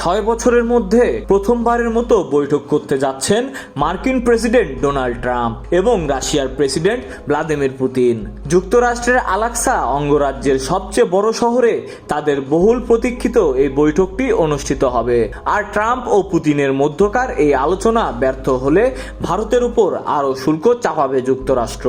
ছয় বছরের মধ্যে প্রথমবারের মতো বৈঠক করতে যাচ্ছেন মার্কিন প্রেসিডেন্ট ডোনাল্ড ট্রাম্প এবং রাশিয়ার প্রেসিডেন্ট ভ্লাদিমির পুতিন। যুক্তরাষ্ট্রের আলাক্সা অঙ্গরাজ্যের সবচেয়ে বড় শহরে তাদের বহুল প্রতীক্ষিত এই বৈঠকটি অনুষ্ঠিত হবে। আর ট্রাম্প ও পুতিনের মধ্যকার এই আলোচনা ব্যর্থ হলে ভারতের উপর আরও শুল্ক চাপাবে যুক্তরাষ্ট্র।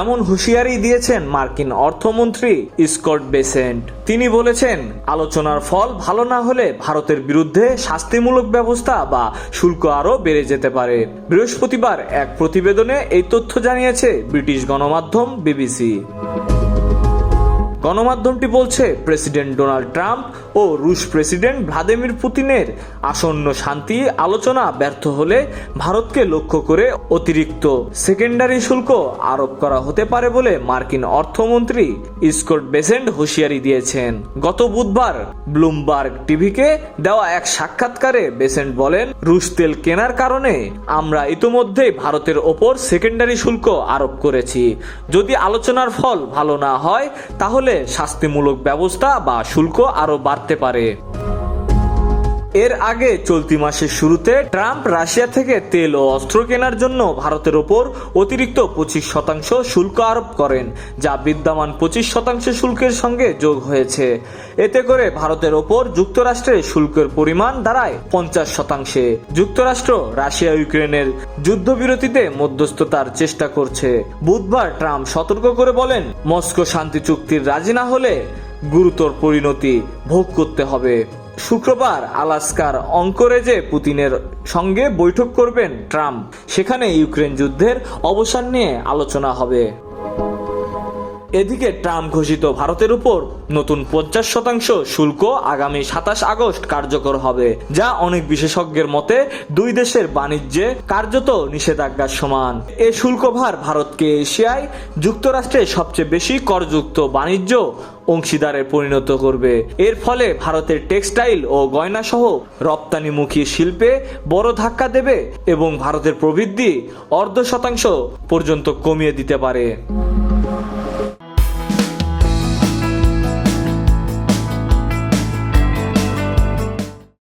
এমন হুঁশিয়ারি দিয়েছেন মার্কিন অর্থমন্ত্রী স্কট বেসেন্ট। তিনি বলেছেন, আলোচনার ফল ভালো না হলে ভারতের বিরুদ্ধে শাস্তিমূলক ব্যবস্থা বা শুল্ক আরও বেড়ে যেতে পারে। বৃহস্পতিবার এক প্রতিবেদনে এই তথ্য জানিয়েছে ব্রিটিশ গণমাধ্যম বিবিসি। গণমাধ্যমটি বলছে, প্রেসিডেন্ট ডোনাল্ড ট্রাম্প ও রুশ প্রেসিডেন্ট ভ্লাদিমির পুতিনের আসন্ন শান্তি আলোচনা ব্যর্থ হলে ভারতকে লক্ষ্য করে অতিরিক্ত সেকেন্ডারি শুল্ক আরোপ করা হতে পারে বলে মার্কিন অর্থমন্ত্রী স্কট বেসেন্ট হুঁশিয়ারি দিয়েছেন। গত বুধবার ব্লুমবার্গ টিভিকে দেওয়া এক সাক্ষাৎকারে বেসেন্ট বলেন, রুশ তেল কেনার কারণে আমরা ইতোমধ্যেই ভারতের ওপর সেকেন্ডারি শুল্ক আরোপ করেছি। যদি আলোচনার ফল ভালো না হয়, তাহলে শাস্তিমূলক ব্যবস্থা বা শুল্ক আরও বাড়তে পারে। এর আগে চলতি মাসের শুরুতে ট্রাম্প রাশিয়া থেকে তেল ও অস্ত্র কেনার জন্য ভারতের ওপর অতিরিক্ত পঁচিশ শতাংশ শুল্ক আরোপ করেন, যা বিদ্যমান পঁচিশ শতাংশ শুল্কের সঙ্গে যোগ হয়েছে। এতে করে ভারতের ওপর যুক্তরাষ্ট্রের শুল্কের পরিমাণ দাঁড়ায় পঞ্চাশ শতাংশে। যুক্তরাষ্ট্র রাশিয়া ইউক্রেনের যুদ্ধবিরতিতে মধ্যস্থতার চেষ্টা করছে। বুধবার ট্রাম্প সতর্ক করে বলেন, মস্কো শান্তি চুক্তির রাজি না হলে গুরুতর পরিণতি ভোগ করতে হবে। শুক্রবার আলাস্কার অঙ্করেজে পুতিনের সঙ্গে বৈঠক করবেন ট্রাম্প, সেখানে ইউক্রেন যুদ্ধের অবসান নিয়ে আলোচনা হবে। এদিকে ট্রাম্প ঘোষিত ভারতের উপর নতুন পঞ্চাশ শতাংশ শুল্ক আগামী সাতাশ আগস্ট কার্যকর হবে, যা অনেক বিশেষজ্ঞের মতে দুই দেশের বাণিজ্যে কার্যত নিষেধাজ্ঞার সমান। এ শুল্কভার ভারতকে এশিয়ায় যুক্তরাষ্ট্রে সবচেয়ে বেশি করযুক্ত বাণিজ্য অংশীদারে পরিণত করবে। এর ফলে ভারতের টেক্সটাইল ও গয়না সহ রপ্তানিমুখী শিল্পে বড় ধাক্কা দেবে এবং ভারতের প্রবৃদ্ধি অর্ধ শতাংশ পর্যন্ত কমিয়ে দিতে পারে।